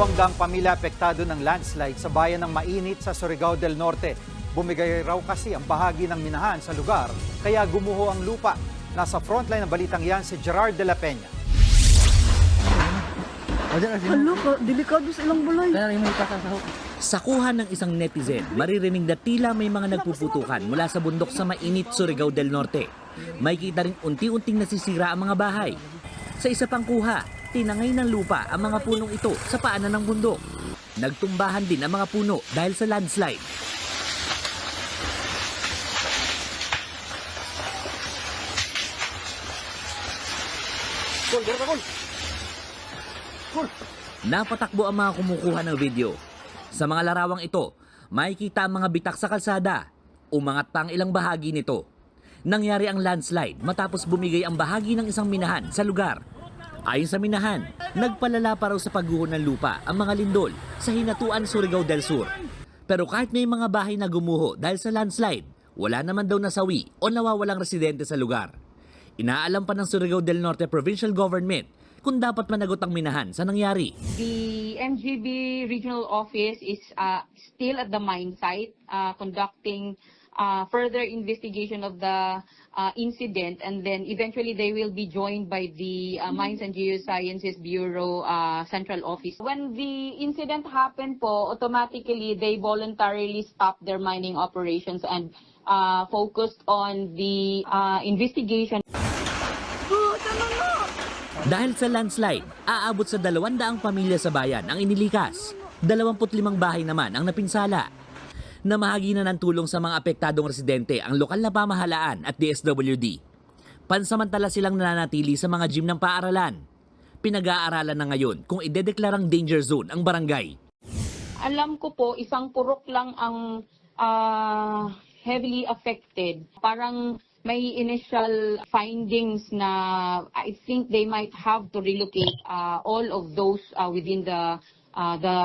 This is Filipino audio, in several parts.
Dalawang daang pamilya apektado ng landslide sa bayan ng Mainit sa Surigao del Norte. Bumigay raw kasi ang bahagi ng minahan sa lugar, kaya gumuho ang lupa. Nasa frontline ng balitang yan si Gerard de la Peña. Alo ka, delikado sa ilang balay. Sa kuha ng isang netizen, maririnig na tila may mga nagpuputukan mula sa bundok sa mainit Surigao del Norte. May kita rin unti-unting nasisira ang mga bahay. Sa isa pang kuha, tinangay ng lupa ang mga punong ito sa paanan ng bundok. Nagtumbahan din ang mga puno dahil sa landslide. Napatakbo ang mga kumukuha ng video. Sa mga larawang ito, makikita ang mga bitak sa kalsada. Umangat pa ang ilang bahagi nito. Nangyari ang landslide matapos bumigay ang bahagi ng isang minahan sa lugar. Ayon sa minahan, nagpalala pa raw sa pagguho ng lupa ang mga lindol sa Hinatuan, Surigao del Sur. Pero kahit may mga bahay na gumuho dahil sa landslide, wala naman daw nasawi o nawawalang residente sa lugar. Inaalam pa ng Surigao del Norte Provincial Government kung dapat managot ang minahan sa nangyari. The MGB regional office is uh, still at the mine site uh, conducting uh, further investigation of the uh, incident and then eventually they will be joined by the uh, Mines and Geosciences Bureau uh, central office. When the incident happened po, automatically they voluntarily stopped their mining operations and uh, focused on the uh, investigation Dahil sa landslide, aabot sa 200 pamilya sa bayan ang inilikas. 25 bahay naman ang napinsala. Namahagi na ng tulong sa mga apektadong residente ang lokal na pamahalaan at DSWD. Pansamantala silang nananatili sa mga gym ng paaralan. Pinag-aaralan na ngayon kung idedeklarang danger zone ang barangay. alam ko po, isang purok lang ang ah, heavily affected. Parang may initial findings na I think they might have to relocate ah, all of those ah, within the ah, the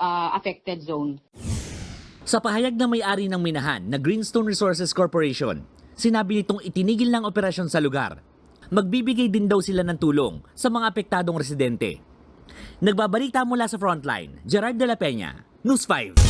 ah, affected zone. Sa pahayag na may-ari ng minahan na Greenstone Resources Corporation, sinabi nitong itinigil ng operasyon sa lugar. Magbibigay din daw sila ng tulong sa mga apektadong residente. Nagbabalita mula sa frontline, Gerard de la Peña, News 5.